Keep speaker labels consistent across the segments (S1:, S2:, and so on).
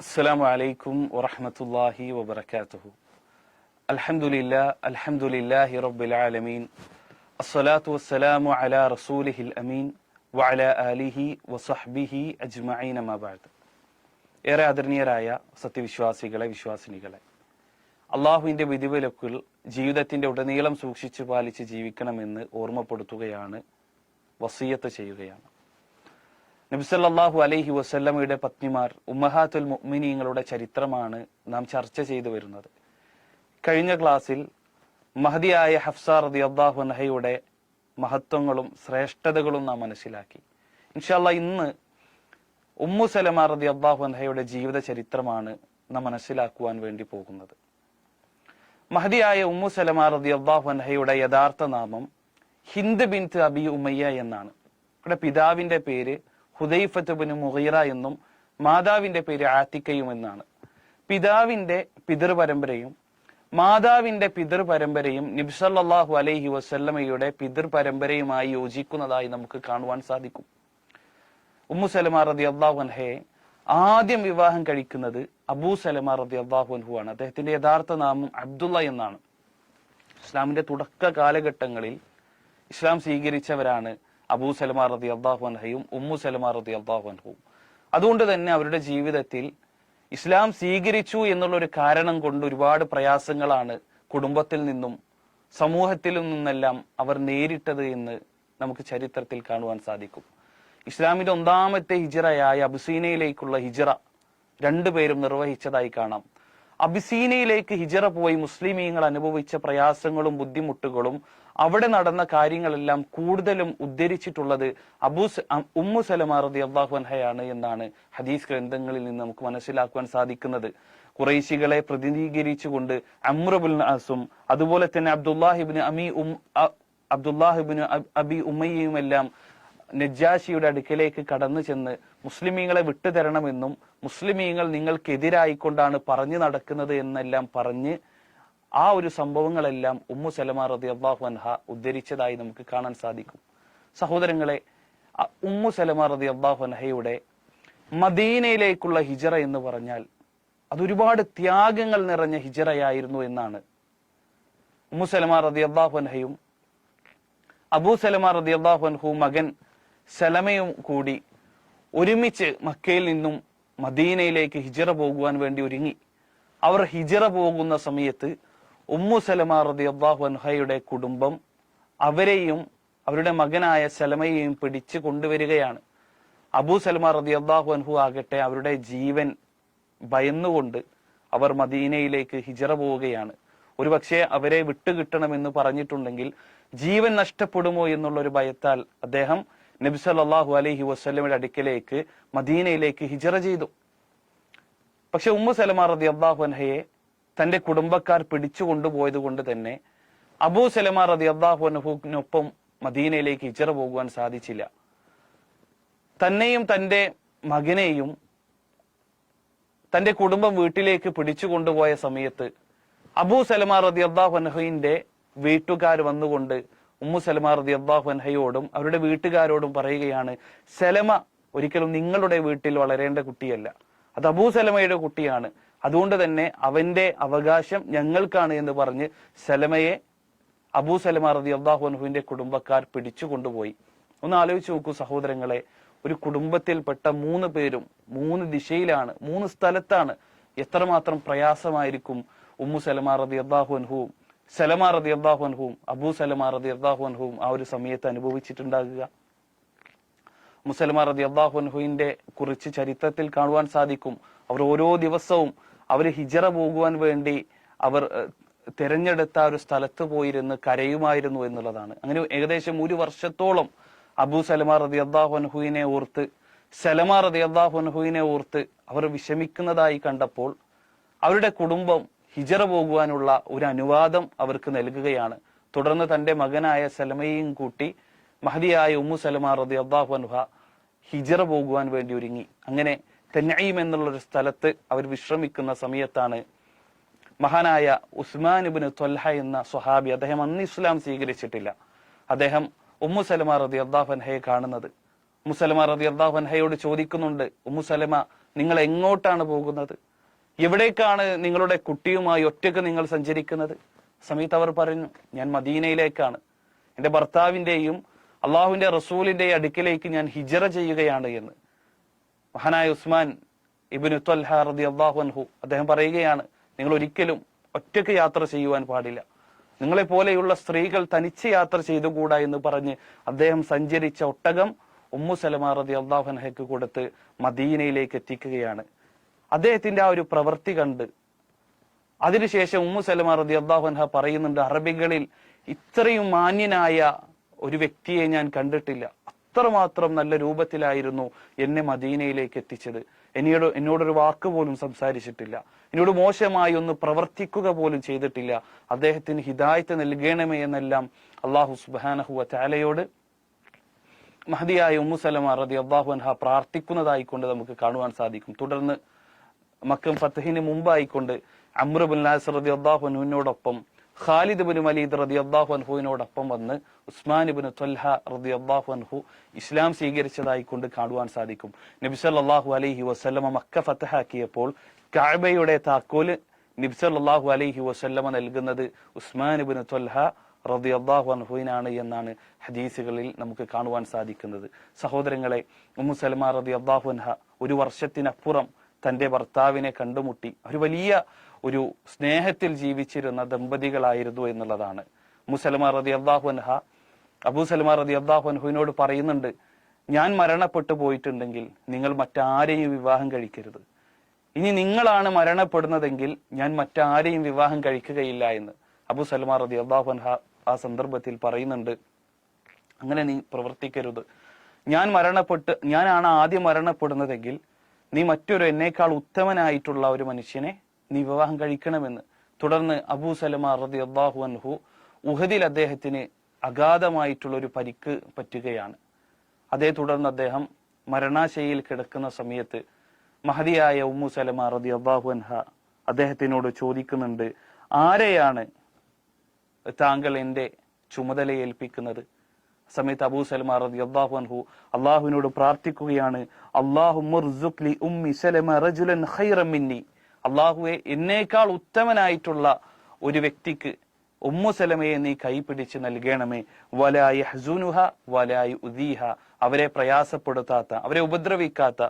S1: السلام عليكم ورحمة الله وبركاته الحمد لله الحمد لله رب العالمين الصلاة والسلام على رسوله الأمين وعلى آله وصحبه أجمعين ما بعد ഏറെ ആദരണീയരായ സത്യവിശ്വാസികളെ വിശ്വാസിനികളെ അള്ളാഹുവിന്റെ വിധിവിലക്കുകൾ ജീവിതത്തിന്റെ ഉടനീളം സൂക്ഷിച്ചു പാലിച്ച് ജീവിക്കണമെന്ന് ഓർമ്മപ്പെടുത്തുകയാണ് വസീയത്ത് ചെയ്യുകയാണ് നബിസല്ലാഹു അലൈഹി വസല്ലമയുടെ പത്നിമാർ ഉമ്മഹാത്തുൽ മുഅ്മിനീങ്ങളുടെ ചരിത്രമാണ് നാം ചർച്ച ചെയ്തു വരുന്നത്. കഴിഞ്ഞ ക്ലാസ്സിൽ മഹദിയായ ഹഫ്സ റതി അള്ളാഹു അൻഹയുടെ മഹത്വങ്ങളും ശ്രേഷ്ഠതകളും നാം മനസ്സിലാക്കി. ഇൻഷാല്ല ഇന്ന് ഉമ്മു സലമ റതി അള്ളാഹു അൻഹയുടെ ജീവിത ചരിത്രമാണ് നാം മനസ്സിലാക്കുവാൻ വേണ്ടി പോകുന്നത്. മഹദിയായ ഉമ്മു സലമ റതി അള്ളാഹു അൻഹയുടെ യഥാർത്ഥ നാമം ഹിന്ദ് ബിൻത് അബി ഉമയ്യ എന്നാണ്. ഇവിടെ പിതാവിന്റെ പേര് ഹുദൈഫത്ത് ബിൻ മുഹീറ എന്നും മാതാവിന്റെ പേര് ആത്തിക്കയും എന്നാണ്. പിതാവിന്റെ പിതൃപരമ്പരയും മാതാവിന്റെ പിതൃപരമ്പരയും നിബ്സല്ലാഹു അലൈഹി വസല്ലമയുടെ പിതൃപരമ്പരയുമായി യോജിക്കുന്നതായി നമുക്ക് കാണുവാൻ സാധിക്കും. ഉമ്മു സലമ റതി അള്ളാഹു അൻഹയെ ആദ്യം വിവാഹം കഴിക്കുന്നത് അബൂ സലമ റതി അള്ളാഹു അൻഹു ആണ്. അദ്ദേഹത്തിന്റെ യഥാർത്ഥ നാമം അബ്ദുള്ള എന്നാണ്. ഇസ്ലാമിന്റെ തുടക്ക കാലഘട്ടങ്ങളിൽ ഇസ്ലാം സ്വീകരിച്ചവരാണ് അബൂ സലമ റതി അള്ളാഹു അൻഹയും ഉമ്മു സലമ റതി അള്ളാഹു അൻഹുവും അതുകൊണ്ട് തന്നെ അവരുടെ ജീവിതത്തിൽ ഇസ്ലാം സ്വീകരിച്ചു എന്നുള്ള ഒരു കാരണം കൊണ്ട് ഒരുപാട് പ്രയാസങ്ങളാണ് കുടുംബത്തിൽ നിന്നും സമൂഹത്തിൽ നിന്നെല്ലാം അവർ നേരിട്ടത് എന്ന് നമുക്ക് ചരിത്രത്തിൽ കാണുവാൻ സാധിക്കും. ഇസ്ലാമിന്റെ ഒന്നാമത്തെ ഹിജറയായ അബുസീനയിലേക്കുള്ള ഹിജറ രണ്ടുപേരും നിർവഹിച്ചതായി കാണാം. അബിസീനയിലേക്ക് ഹിജറ പോയി മുസ്ലിമീങ്ങൾ അനുഭവിച്ച പ്രയാസങ്ങളും ബുദ്ധിമുട്ടുകളും അവിടെ നടന്ന കാര്യങ്ങളെല്ലാം കൂടുതലും ഉദ്ധരിച്ചിട്ടുള്ളത് അബൂസ് ഉമ്മു സലമ റതി അള്ളാഹു അൻഹയാണ് എന്നാണ് ഹദീസ് ഗ്രന്ഥങ്ങളിൽ നിന്ന് നമുക്ക് മനസ്സിലാക്കുവാൻ സാധിക്കുന്നത്. കുറേശികളെ പ്രതിനിധീകരിച്ചുകൊണ്ട് അമ്രബുൽ നാസും അതുപോലെ തന്നെ അബ്ദുല്ലാഹിബിന് അമി ഉം അബ്ദുല്ലാഹിബിന് അബി ഉമ്മയും നജ്ജാഷിയുടെ അടുക്കലേക്ക് കടന്നു ചെന്ന് മുസ്ലിമീങ്ങളെ വിട്ടുതരണമെന്നും മുസ്ലിമീങ്ങൾ നിങ്ങൾക്കെതിരായിക്കൊണ്ടാണ് പറഞ്ഞു നടക്കുന്നത് എന്നെല്ലാം പറഞ്ഞ് ആ ഒരു സംഭവങ്ങളെല്ലാം ഉമ്മു സലമ റതി അള്ളാഹു അൻഹ ഉദ്ധരിച്ചതായി നമുക്ക് കാണാൻ സാധിക്കും. സഹോദരങ്ങളെ ഉമ്മു സലമ റതി അള്ളാഹു അൻഹയുടെ മദീനയിലേക്കുള്ള ഹിജറ എന്ന് പറഞ്ഞാൽ അതൊരുപാട് ത്യാഗങ്ങൾ നിറഞ്ഞ ഹിജറയായിരുന്നു എന്നാണ് ഉമ്മു സലമ റതി അള്ളാഹു അൻഹയും അബൂ സലമ റതി അള്ളാഹു അൻഹു മകൻ സലമയും കൂടി ഒരുമിച്ച് മക്കയിൽ നിന്നും മദീനയിലേക്ക് ഹിജറ പോകുവാൻ വേണ്ടി ഒരുങ്ങി. അവർ ഹിജറ പോകുന്ന സമയത്ത് ഉമ്മു സലമ റതി അള്ളാഹു അൻഹയുടെ കുടുംബം അവരെയും അവരുടെ മകനായ സലമയെയും പിടിച്ചു കൊണ്ടുവരികയാണ്. അബൂ സലമ റതി അള്ളാഹു അൻഹു ആകട്ടെ അവരുടെ ജീവൻ ഭയന്നുകൊണ്ട് അവർ മദീനയിലേക്ക് ഹിജറ പോവുകയാണ്. ഒരുപക്ഷെ അവരെ വിട്ടുകിട്ടണമെന്ന് പറഞ്ഞിട്ടുണ്ടെങ്കിൽ ജീവൻ നഷ്ടപ്പെടുമോ എന്നുള്ള ഒരു ഭയത്താൽ അദ്ദേഹം നബി സല്ലല്ലാഹു അലൈഹി വസ്ലമയുടെ അടുക്കലേക്ക് മദീനയിലേക്ക് ഹിജറ ചെയ്തു. പക്ഷെ ഉമ്മു സലമ റതി അള്ളാഹു അൻഹയെ തന്റെ കുടുംബക്കാർ പിടിച്ചു കൊണ്ടുപോയത് കൊണ്ട് തന്നെ അബൂ സലമ റതി അള്ളാഹുനഹുവിനൊപ്പം മദീനയിലേക്ക് ഇച്ചറ പോകുവാൻ സാധിച്ചില്ല. തന്നെയും തന്റെ മകനെയും തന്റെ കുടുംബം വീട്ടിലേക്ക് പിടിച്ചു കൊണ്ടുപോയ സമയത്ത് അബൂ സലമ റതി അള്ളാഹുനഹുവിന്റെ വീട്ടുകാർ വന്നുകൊണ്ട് ഉമ്മു സലമ റതി അള്ളാഹുനഹയോടും അവരുടെ വീട്ടുകാരോടും പറയുകയാണ് സലമ ഒരിക്കലും നിങ്ങളുടെ വീട്ടിൽ വളരേണ്ട കുട്ടിയല്ല. അത് അബൂ സലമയുടെ കുട്ടിയാണ്. അതുകൊണ്ട് തന്നെ അവന്റെ അവകാശം ഞങ്ങൾക്കാണ് എന്ന് പറഞ്ഞ് സലമയെ അബൂ സലമ റതി അള്ളാഹു അൻഹുവിന്റെ കുടുംബക്കാർ പിടിച്ചു കൊണ്ടുപോയി ഒന്ന് ആലോചിച്ച് നോക്കൂ സഹോദരങ്ങളെ ഒരു കുടുംബത്തിൽപ്പെട്ട മൂന്ന് പേരും മൂന്ന് ദിശയിലാണ് മൂന്ന് സ്ഥലത്താണ് എത്രമാത്രം പ്രയാസമായിരിക്കും ഉമ്മു സലമ റതി അള്ളാഹു സലമാ റതി അള്ളാഹു അൻഹുവും അബൂ സലമ റതി അള്ളാഹു അൻഹുവും ആ ഒരു സമയത്ത് അനുഭവിച്ചിട്ടുണ്ടാകുക. മുസലമാർ റതി അള്ളാഹുൻഹുവിന്റെ കുറിച്ച് ചരിത്രത്തിൽ കാണുവാൻ സാധിക്കും. അവർ ഓരോ ദിവസവും അവർ ഹിജറ പോകുവാൻ വേണ്ടി അവർ തിരഞ്ഞെടുത്ത ഒരു സ്ഥലത്ത് പോയിരുന്ന് കരയുമായിരുന്നു എന്നുള്ളതാണ്. അങ്ങനെ ഏകദേശം ഒരു വർഷത്തോളം അബൂ സലമ റതി അള്ളാഹുൻഹുവിനെ ഓർത്ത് സലമ റതി അള്ളാഹുൻഹുവിനെ ഓർത്ത് അവർ വിഷമിക്കുന്നതായി കണ്ടപ്പോൾ അവരുടെ കുടുംബം ഹിജറ പോകുവാനുള്ള ഒരു അനുവാദം അവർക്ക് നൽകുകയാണ്. തുടർന്ന് തന്റെ മകനായ സലമയെയും കൂട്ടി മഹദിയായ ഉമ്മു സലമ റതി അള്ളാഹു അൻഹ ഹിജറ പോകുവാൻ വേണ്ടി ഒരുങ്ങി. അങ്ങനെ തെന്നീം എന്നുള്ളൊരു സ്ഥലത്ത് അവർ വിശ്രമിക്കുന്ന സമയത്താണ് മഹാനായ ഉസ്മാൻ ഇബിന് തൊൽഹ എന്ന സ്വഹാബി അദ്ദേഹം അന്ന് ഇസ്ലാം സ്വീകരിച്ചിട്ടില്ല. അദ്ദേഹം ഉമ്മു സലമ റതി അള്ളാഹൻഹയെ കാണുന്നത്. ഉമ്മു സലമ റതി അള്ളാഹൻഹയോട് ചോദിക്കുന്നുണ്ട് ഉമ്മു സലമ നിങ്ങൾ എങ്ങോട്ടാണ് പോകുന്നത്? എവിടേക്കാണ് നിങ്ങളുടെ കുട്ടിയുമായി ഒറ്റയ്ക്ക് നിങ്ങൾ സഞ്ചരിക്കുന്നത്? സമയത്ത് അവർ പറഞ്ഞു ഞാൻ മദീനയിലേക്കാണ്. എന്റെ ഭർത്താവിന്റെയും അള്ളാഹുവിന്റെ റസൂലിന്റെയും അടുക്കിലേക്ക് ഞാൻ ഹിജറ ചെയ്യുകയാണ് എന്ന്. മഹാനായ ഉസ്മാൻ ഇബിനു ത്വൽഹ റതി അള്ളാഹു അൻഹു അദ്ദേഹം പറയുകയാണ് നിങ്ങൾ ഒരിക്കലും ഒറ്റയ്ക്ക് യാത്ര ചെയ്യുവാൻ പാടില്ല. നിങ്ങളെ പോലെയുള്ള സ്ത്രീകൾ തനിച്ച് യാത്ര ചെയ്തുകൂടാ എന്ന് പറഞ്ഞ് അദ്ദേഹം സഞ്ചരിച്ച ഒട്ടകം ഉമ്മു സലമ അള്ളാഹു അൻഹയ്ക്ക് കൊടുത്ത് മദീനയിലേക്ക് എത്തിക്കുകയാണ്. അദ്ദേഹത്തിന്റെ ആ ഒരു പ്രവൃത്തി കണ്ട് അതിനുശേഷം ഉമ്മു സലമ റതി അള്ളാഹുൻഹ പറയുന്നുണ്ട് അറബികളിൽ ഇത്രയും മാന്യനായ ഒരു വ്യക്തിയെ ഞാൻ കണ്ടിട്ടില്ല. അത്രമാത്രം നല്ല രൂപത്തിലായിരുന്നു എന്നെ മദീനയിലേക്ക് എത്തിച്ചത്. എന്നോട് എന്നോടൊരു വാക്ക് പോലും സംസാരിച്ചിട്ടില്ല. എന്നോട് മോശമായി ഒന്ന് പ്രവർത്തിക്കുക പോലും ചെയ്തിട്ടില്ല. അദ്ദേഹത്തിന് ഹിദായത്ത് നൽകണമേ എന്നെല്ലാം അള്ളാഹു സുബാനഹുവ ചാലയോട് മഹദിയായ ഉമ്മു സലമ റതി അള്ളാഹു അൻഹ പ്രാർത്ഥിക്കുന്നതായിക്കൊണ്ട് നമുക്ക് കാണുവാൻ സാധിക്കും. തുടർന്ന് മക്കം ഫത്തഹിന് മുമ്പായിക്കൊണ്ട് അമ്രുബുൽ നാസർ അള്ളാഹു അൻഹുവിനോടൊപ്പം ഖാലിദ് ബിൻ മലീദ് റതി അള്ളാഹു അൻഹുവിനോടൊപ്പം വന്ന് ഉസ്മാൻ ബിൻ ത്വൽഹ റതി അള്ളാഹു അൻഹു ഇസ്ലാം സ്വീകരിച്ചതായി കൊണ്ട് കാണുവാൻ സാധിക്കും. നബിസല്ലാഹു അലൈഹി വസ്ലമ മക്ക ഫത്തഹാക്കിയപ്പോൾ കാബയുടെ താക്കോൽ നബിസല്ലാഹു അലൈഹി വസല്ലമ നൽകുന്നത് ഉസ്മാൻ ബിൻ ത്വൽഹ റതി അള്ളാഹു അൻഹുവിനാണ് എന്നാണ് ഹദീസുകളിൽ നമുക്ക് കാണുവാൻ സാധിക്കുന്നത്. സഹോദരങ്ങളെ ഉമ്മു സലമ റതി അള്ളാഹു അൻഹ ഒരു വർഷത്തിനപ്പുറം തന്റെ ഭർത്താവിനെ കണ്ടുമുട്ടി. ഒരു വലിയ ഒരു സ്നേഹത്തിൽ ജീവിച്ചിരുന്ന ദമ്പതികളായിരുന്നു എന്നുള്ളതാണ്. മുസലമ റതി അള്ളാഹുൻഹ അബൂ സലമ റതി അള്ളാഹുൻഹുവിനോട് പറയുന്നുണ്ട് ഞാൻ മരണപ്പെട്ടു പോയിട്ടുണ്ടെങ്കിൽ നിങ്ങൾ മറ്റാരെയും വിവാഹം കഴിക്കരുത്. ഇനി നിങ്ങളാണ് മരണപ്പെടുന്നതെങ്കിൽ ഞാൻ മറ്റാരെയും വിവാഹം കഴിക്കുകയില്ല എന്ന്. അബു സൽമാർ റതി അള്ളാഹുൻഹ ആ സന്ദർഭത്തിൽ പറയുന്നുണ്ട് അങ്ങനെ നീ പ്രവർത്തിക്കരുത്. ഞാൻ മരണപ്പെട്ട് ഞാനാണ് ആദ്യം മരണപ്പെടുന്നതെങ്കിൽ നീ മറ്റൊരു എന്നേക്കാൾ ഉത്തമനായിട്ടുള്ള ഒരു മനുഷ്യനെ നീ വിവാഹം കഴിക്കണമെന്ന്. തുടർന്ന് അബൂ സലമ റതി അള്ളാഹു അൻഹു ഉഹദിൽ അദ്ദേഹത്തിന് അഗാധമായിട്ടുള്ള ഒരു പരിക്ക് പറ്റുകയാണ്. അതേ തുടർന്ന് അദ്ദേഹം മരണാശയിൽ കിടക്കുന്ന സമയത്ത് മഹതിയായ ഉമ്മു സലമ റതി അള്ളാഹു അൻഹ അദ്ദേഹത്തിനോട് ചോദിക്കുന്നുണ്ട് ആരെയാണ് താങ്കൾ എന്റെ ചുമതല ഏൽപ്പിക്കുന്നത് സമയത്ത് അബൂ സലമ റതി അള്ളാഹു അൻഹു അള്ളാഹുവിനോട് പ്രാർത്ഥിക്കുകയാണ് അള്ളാഹു അള്ളാഹുവെ എന്നേക്കാൾ ഉത്തമനായിട്ടുള്ള ഒരു വ്യക്തിക്ക് ഉമ്മു സലമയെ നീ കൈപിടിച്ച് നൽകണമേ. വലായി ഹസുനുഹ വലായി ഉദീഹ അവരെ പ്രയാസപ്പെടുത്താത്ത അവരെ ഉപദ്രവിക്കാത്ത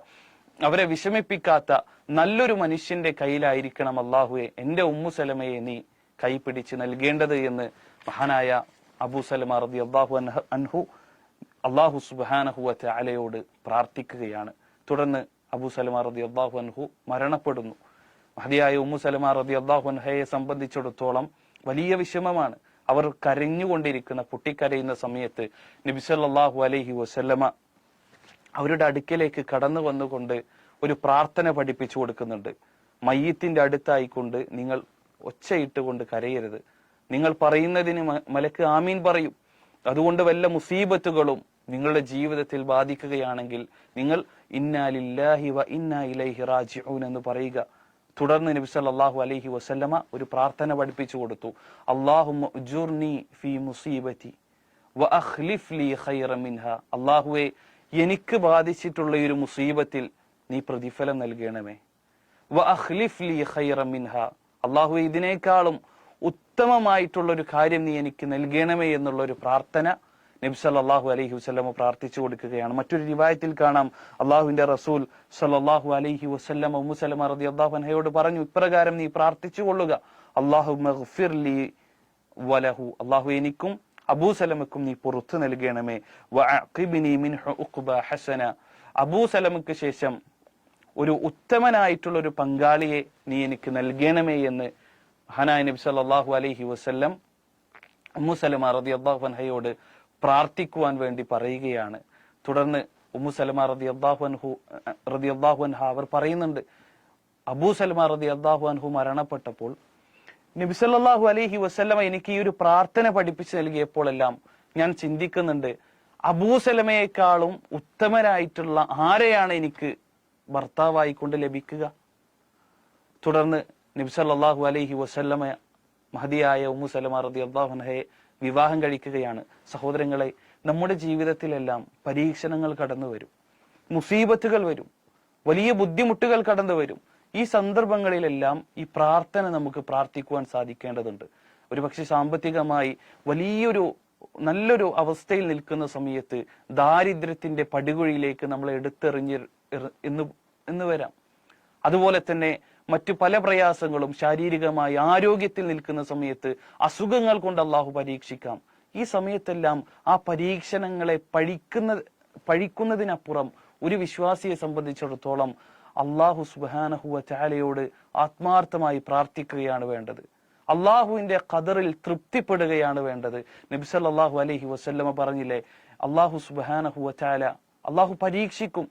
S1: അവരെ വിഷമിപ്പിക്കാത്ത നല്ലൊരു മനുഷ്യന്റെ കയ്യിലായിരിക്കണം അള്ളാഹുവെ എന്റെ ഉമ്മു സലമയെ നീ കൈപിടിച്ച് നൽകേണ്ടത് എന്ന് മഹാനായ അബൂ സലമ റബി അള്ളാഹു അൻഹു അള്ളാഹു സുബാനഹുവറ്റ അലയോട് പ്രാർത്ഥിക്കുകയാണ്. തുടർന്ന് അബൂ സലമ റബി അള്ളാഹു അൻഹു മരണപ്പെടുന്നു. മഹതിയായ ഉമ്മു സലമ റബി അള്ളാഹു അൻഹയെ സംബന്ധിച്ചിടത്തോളം വലിയ വിഷമമാണ്. അവർ കരഞ്ഞുകൊണ്ടിരിക്കുന്ന പൊട്ടിക്കരയുന്ന സമയത്ത് നബിസല്ലാഹു അലൈഹി വസല്ലമ അവരുടെ അടുക്കലേക്ക് കടന്നു വന്നുകൊണ്ട് ഒരു പ്രാർത്ഥന പഠിപ്പിച്ചു കൊടുക്കുന്നുണ്ട്. മയ്യത്തിന്റെ അടുത്തായിക്കൊണ്ട് നിങ്ങൾ ഒച്ചയിട്ട് കൊണ്ട് കരയരുത്. നിങ്ങൾ പറയുന്നതിന് മലക്ക് ആമീൻ പറയും. അതുകൊണ്ട് വല്ല മുസീബത്തുകളും നിങ്ങളുടെ ജീവിതത്തിൽ ബാധിക്കുകയാണെങ്കിൽ നിങ്ങൾ ഇന്നാലില്ലാഹി വ ഇന്നാ ഇലൈഹി റാജിഊൻ എന്ന് പറയുക. തുടർന്ന് നബി സല്ലല്ലാഹു അലൈഹി വസല്ലമ ഒരു പ്രാർത്ഥന പഠിപ്പിച്ചു കൊടുത്തു. അല്ലാഹുമ്മ ഉജുർനി ഫീ മുസീബതി വ അഖ്ലിഫ് ലീ ഖൈറ മിൻഹ. അല്ലാഹുവേ എനിക്ക് ബാധിച്ചിട്ടുള്ള ഒരു മുസീബത്തിൽ നീ പ്രതിഫലം നൽകണമേ. വ അഖ്ലിഫ് ലീ ഖൈറ മിൻഹ. അല്ലാഹുവേ ഇതിനേക്കാളും ഉത്തമമായിട്ടുള്ള ഒരു കാര്യം നീ എനിക്ക് നൽകണമേ എന്നുള്ള ഒരു പ്രാർത്ഥന നബി സല്ലല്ലാഹു അലൈഹി വസല്ലമ പ്രാർത്ഥിച്ചു കൊടുക്കുകയാണ്. മറ്റൊരു റിവായത്തിൽ കാണാം. അള്ളാഹുവിന്റെ റസൂൽ സല്ലല്ലാഹു അലൈഹി വസല്ലമ ഉമ്മുസലമ റതി അൻഹയോട് പറഞ്ഞു ഇപ്രകാരം നീ പ്രാർത്ഥിച്ചു കൊള്ളുക. അള്ളാഹു വലഹു. അള്ളാഹു എനിക്കും അബൂസലമക്കും നീ പുറത്തു നൽകണമേ. ഹസന. അബൂസലമക്ക് ശേഷം ഒരു ഉത്തമനായിട്ടുള്ള ഒരു പങ്കാളിയെ നീ എനിക്ക് നൽകണമേ എന്ന് ഹനായ നബി സല്ലാഹു അലൈഹി വസ്ല്ലം ഉമ്മു സലമ റതി അള്ളാഹു അൻഹയോട് പ്രാർത്ഥിക്കുവാൻ വേണ്ടി പറയുകയാണ്. തുടർന്ന് ഉമ്മു സലമ റതി അള്ളാഹു അൻഹു റതി അള്ളാഹു അൻഹ അവർ പറയുന്നുണ്ട്. അബൂ സലമ റതി അള്ളാഹു അൻഹു മരണപ്പെട്ടപ്പോൾ നബി നബിസല്ലാഹു അലഹി വസ്ല്ലമ എനിക്ക് ഈ ഒരു പ്രാർത്ഥന പഠിപ്പിച്ചു നൽകിയപ്പോഴെല്ലാം ഞാൻ ചിന്തിക്കുന്നുണ്ട് അബൂ സലമയെക്കാളും ഉത്തമനായിട്ടുള്ള ആരെയാണ് എനിക്ക് ഭർത്താവായിക്കൊണ്ട് ലഭിക്കുക? തുടർന്ന് നബ്സല്ലാഹു അലൈഹി വസല്ലമ മഹദിയായ ഉമ്മു സലമ റതി അള്ളാഹുനഹയെ വിവാഹം കഴിക്കുകയാണ്. സഹോദരങ്ങളെ നമ്മുടെ ജീവിതത്തിലെല്ലാം പരീക്ഷണങ്ങൾ കടന്നു വരും. മുസീബത്തുകൾ വരും. വലിയ ബുദ്ധിമുട്ടുകൾ കടന്നു വരും. ഈ സന്ദർഭങ്ങളിലെല്ലാം ഈ പ്രാർത്ഥന നമുക്ക് പ്രാർത്ഥിക്കുവാൻ സാധിക്കേണ്ടതുണ്ട്. ഒരുപക്ഷെ സാമ്പത്തികമായി വലിയൊരു നല്ലൊരു അവസ്ഥയിൽ നിൽക്കുന്ന സമയത്ത് ദാരിദ്ര്യത്തിന്റെ പടുകുഴിയിലേക്ക് നമ്മൾ എടുത്തെറിഞ്ഞ് എന്ന് എന്ന് വരാം. അതുപോലെ തന്നെ മറ്റു പല പ്രയാസങ്ങളും ശാരീരികമായി ആരോഗ്യത്തിൽ നിൽക്കുന്ന സമയത്ത് അസുഖങ്ങൾ കൊണ്ട് അള്ളാഹു പരീക്ഷിക്കാം. ഈ സമയത്തെല്ലാം ആ പരീക്ഷണങ്ങളെ പഴിക്കുന്ന പഴിക്കുന്നതിനപ്പുറം ഒരു വിശ്വാസിയെ സംബന്ധിച്ചിടത്തോളം അള്ളാഹു സുബാനഹുവ ചാലയോട് ആത്മാർത്ഥമായി പ്രാർത്ഥിക്കുകയാണ് വേണ്ടത്. അള്ളാഹുവിന്റെ ഖദറിൽ തൃപ്തിപ്പെടുകയാണ് വേണ്ടത്. നബ്സല്ലാഹു അലഹി വസ്ല്ലമ പറഞ്ഞില്ലേ അള്ളാഹു സുബാനഹുവ ചാല അള്ളാഹു പരീക്ഷിക്കും.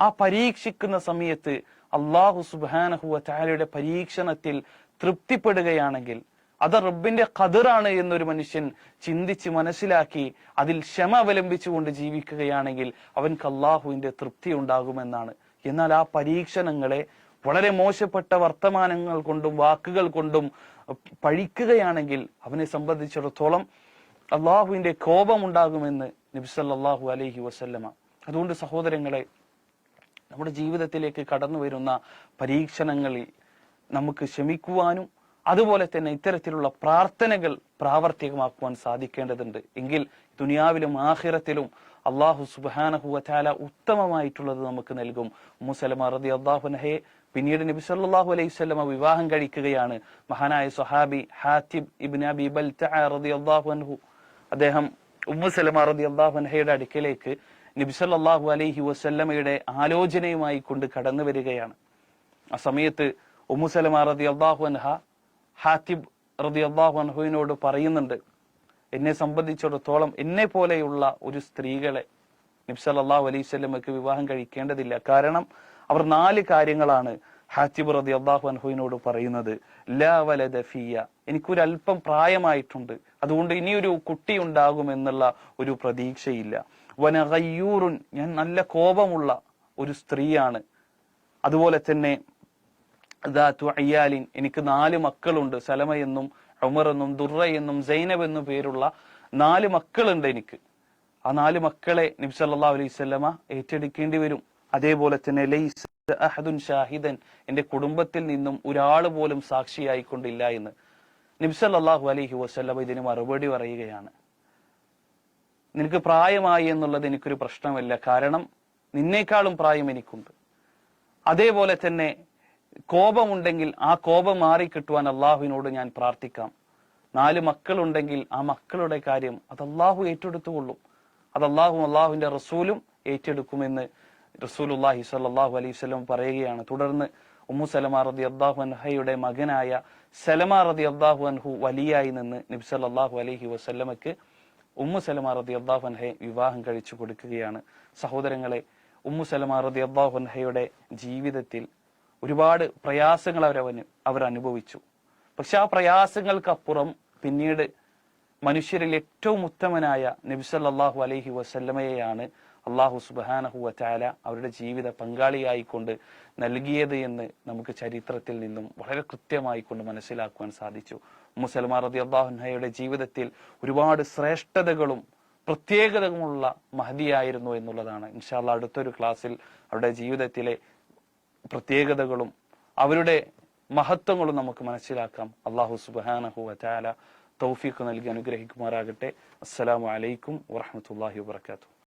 S1: ആ പരീക്ഷിക്കുന്ന സമയത്ത് അള്ളാഹു സുബാനഹുവ ചാലയുടെ പരീക്ഷണത്തിൽ തൃപ്തിപ്പെടുകയാണെങ്കിൽ അത് റബ്ബിന്റെ കതിറാണ് എന്നൊരു മനുഷ്യൻ ചിന്തിച്ച് മനസ്സിലാക്കി അതിൽ ക്ഷമ അവലംബിച്ചുകൊണ്ട് ജീവിക്കുകയാണെങ്കിൽ അവൻക്ക് അള്ളാഹുവിന്റെ തൃപ്തി ഉണ്ടാകുമെന്നാണ്. എന്നാൽ ആ പരീക്ഷണങ്ങളെ വളരെ മോശപ്പെട്ട വർത്തമാനങ്ങൾ കൊണ്ടും വാക്കുകൾ കൊണ്ടും പഴിക്കുകയാണെങ്കിൽ അവനെ സംബന്ധിച്ചിടത്തോളം അള്ളാഹുവിന്റെ കോപമുണ്ടാകുമെന്ന് നബിസല്ലാഹു അലഹി വസല്ലമ. അതുകൊണ്ട് സഹോദരങ്ങളെ നമ്മുടെ ജീവിതത്തിലേക്ക് കടന്നു വരുന്ന പരീക്ഷണങ്ങളിൽ നമുക്ക് ക്ഷമിക്കുവാനും അതുപോലെ തന്നെ ഇത്തരത്തിലുള്ള പ്രാർത്ഥനകൾ പ്രാവർത്തികമാക്കുവാൻ സാധിക്കേണ്ടതുണ്ട്. എങ്കിൽ ദുനിയാവിലും ആഹിറത്തിലും അള്ളാഹു സുബാനഹുല ഉത്തമമായിട്ടുള്ളത് നമുക്ക് നൽകും. മുസലമ റതി അള്ളാഹുനഹയെ പിന്നീട് നബി സല്ലാഹു അലൈഹി വസല്ലമ വിവാഹം കഴിക്കുകയാണ്. മഹാനായ സുഹാബി ഹാത്തിബ് ഇബ്നബി ബൽതഅ റളിയല്ലാഹു അൻഹു. അദ്ദേഹം ഉമ്മു സലമ റളിയല്ലാഹു അൻഹയുടെ അടുക്കലേക്ക് നബി സല്ലല്ലാഹു അലൈഹി വസല്ലമയുടെ ആലോചനയുമായി കൊണ്ട് കടന്നു വരികയാണ്. ആ സമയത്ത് ഉമ്മു സലമ റളിയല്ലാഹു അൻഹ ഹാത്തിബ് റളിയല്ലാഹു അൻഹുവിനോട് പറയുന്നുണ്ട് എന്നെ സംബന്ധിച്ചിടത്തോളം എന്നെ പോലെയുള്ള ഒരു സ്ത്രീകളെ നബ്സല്ലാഹു അലൈഹി സ്വലമക്ക് വിവാഹം കഴിക്കേണ്ടതില്ല. കാരണം അവർ നാല് കാര്യങ്ങളാണ് ഹാത്തിബ് റതി അള്ളാഹു അൻഹുവിനോട് പറയുന്നത്. ലാ വലദ ഫിയ എനിക്കൊരല്പം പ്രായമായിട്ടുണ്ട്. അതുകൊണ്ട് ഇനിയൊരു കുട്ടി ഉണ്ടാകുമെന്നുള്ള ഒരു പ്രതീക്ഷയില്ല. വനഗയ്യൂറുൻ ഞാൻ നല്ല കോപമുള്ള ഒരു സ്ത്രീയാണ്. അതുപോലെ തന്നെ അയ്യാലിൻ എനിക്ക് നാല് മക്കളുണ്ട്. സലമ എന്നും ഉമർ എന്നും ദുർറ എന്നും സൈനബ് എന്നും പേരുള്ള നാല് മക്കളുണ്ട് എനിക്ക്. ആ നാല് മക്കളെ നബി സല്ലല്ലാഹു അലൈഹി വസല്ലമ ഏറ്റെടുക്കേണ്ടി വരും. അതേപോലെ തന്നെ ലൈസ അഹദുൻ ഷാഹിദൻ എന്റെ കുടുംബത്തിൽ നിന്നും ഒരാൾ പോലും സാക്ഷിയായിക്കൊണ്ടില്ല എന്ന്. നബി സല്ലല്ലാഹു അലൈഹി വസല്ലമ ഇതിന് മറുപടി പറയുകയാണ്. നിനക്ക് പ്രായമായി എന്നുള്ളത് എനിക്കൊരു പ്രശ്നമല്ല. കാരണം നിന്നേക്കാളും പ്രായം എനിക്കുണ്ട്. അതേപോലെ തന്നെ കോപമുണ്ടെങ്കിൽ ആ കോപം മാറിക്കിട്ടുവാൻ അള്ളാഹുവിനോട് ഞാൻ പ്രാർത്ഥിക്കാം. നാല് മക്കളുണ്ടെങ്കിൽ ആ മക്കളുടെ കാര്യം അത് അള്ളാഹു ഏറ്റെടുത്തുകൊള്ളും. അത് അള്ളാഹു അള്ളാഹുവിന്റെ റസൂലും ഏറ്റെടുക്കുമെന്ന് റസൂലുല്ലാഹി സ്വല്ലല്ലാഹു അലൈഹി സ്വലം പറയുകയാണ്. തുടർന്ന് ഉമ്മു സലമ റതി അള്ളാഹു അൻഹയുടെ മകനായ സലമ റതി അള്ളാഹു അൻഹു വലിയായി നിന്ന് നബി സല്ലാഹു അലൈഹി വസല്ലമക്ക് ഉമ്മു സലമ റതി അള്ളാഹു അൻഹയെ വിവാഹം കഴിച്ചു കൊടുക്കുകയാണ്. സഹോദരങ്ങളെ ഉമ്മു സലമ റതി അള്ളാഹു അൻഹയുടെ ജീവിതത്തിൽ ഒരുപാട് പ്രയാസങ്ങൾ അവരവന് അവർ അനുഭവിച്ചു. പക്ഷെ ആ പ്രയാസങ്ങൾക്കപ്പുറം പിന്നീട് മനുഷ്യരിൽ ഏറ്റവും ഉത്തമനായ നബിസല്ലാഹു അലഹി വസല്ലമയെയാണ് അള്ളാഹു സുബാനഹു വറ്റാല അവരുടെ ജീവിത പങ്കാളിയായിക്കൊണ്ട് നൽകിയത് എന്ന് നമുക്ക് ചരിത്രത്തിൽ നിന്നും വളരെ കൃത്യമായി കൊണ്ട് മനസ്സിലാക്കുവാൻ സാധിച്ചു. മുസൽമാ റതി അള്ളാഹുഹയുടെ ജീവിതത്തിൽ ഒരുപാട് ശ്രേഷ്ഠതകളും പ്രത്യേകതകളുമുള്ള മഹതിയായിരുന്നു എന്നുള്ളതാണ്. ഇൻഷാല്ല അടുത്തൊരു ക്ലാസ്സിൽ അവരുടെ ജീവിതത്തിലെ പ്രത്യേകതകളും അവരുടെ മഹത്വങ്ങളും നമുക്ക് മനസ്സിലാക്കാം. അള്ളാഹു സുബാനഹു വറ്റാല തൗഫീഖ് നൽകി അനുഗ്രഹിക്കുമാറാകട്ടെ. അസ്സലാമു അലൈക്കും വറഹമത്തല്ലാഹി വാത്തു